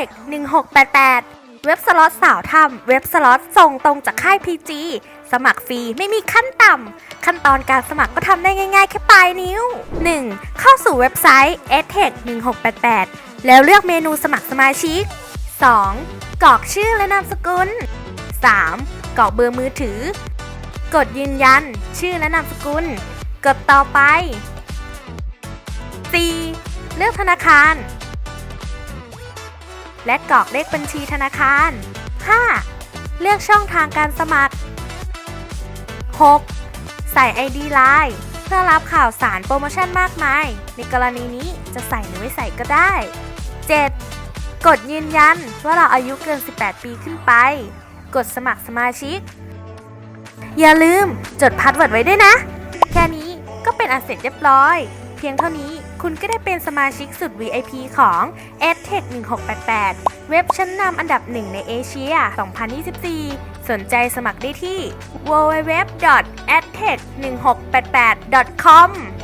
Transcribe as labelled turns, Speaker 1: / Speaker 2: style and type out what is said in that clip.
Speaker 1: 1688 เว็บสล็อตสาวทำเว็บสล็อตส่งตรงจากค่าย PG สมัครฟรีไม่มีขั้นต่ำ ขั้นตอนการสมัครก็ทำได้ง่ายๆ แค่ปลายนิ้ว 1. เข้าสู่เว็บไซต์ adtech 1688 แล้วเลือกเมนูสมัครสมาชิก 2. กรอกชื่อและนามสกุล 3. กรอกเบอร์มือถือ กดยืนยัน ชื่อและนามสกุล กดต่อไป 4. เลือกธนาคาร และกรอกเลขบัญชีธนาคาร 5. เลือกช่องทางการสมัคร 6. ใส่ ID Line เพื่อรับข่าวสารโปรโมชั่นมากมาย ในกรณีนี้จะใส่หรือไม่ใส่ก็ได้ 7. กดยืนยันว่าเราอายุเกิน 18 ปีขึ้นไป กดสมัครสมาชิก อย่าลืมจดพาสเวิร์ดไว้ด้วยนะ แค่นี้ก็เป็นอันเสร็จเรียบร้อย เพียงเท่านี้ คุณก็ได้เป็นสมาชิกสุด VIP ของ EdTech 1688 เว็บชั้นนำอันดับหนึ่งในเอเชีย 2024 สนใจสมัครได้ที่ www.edtech1688.com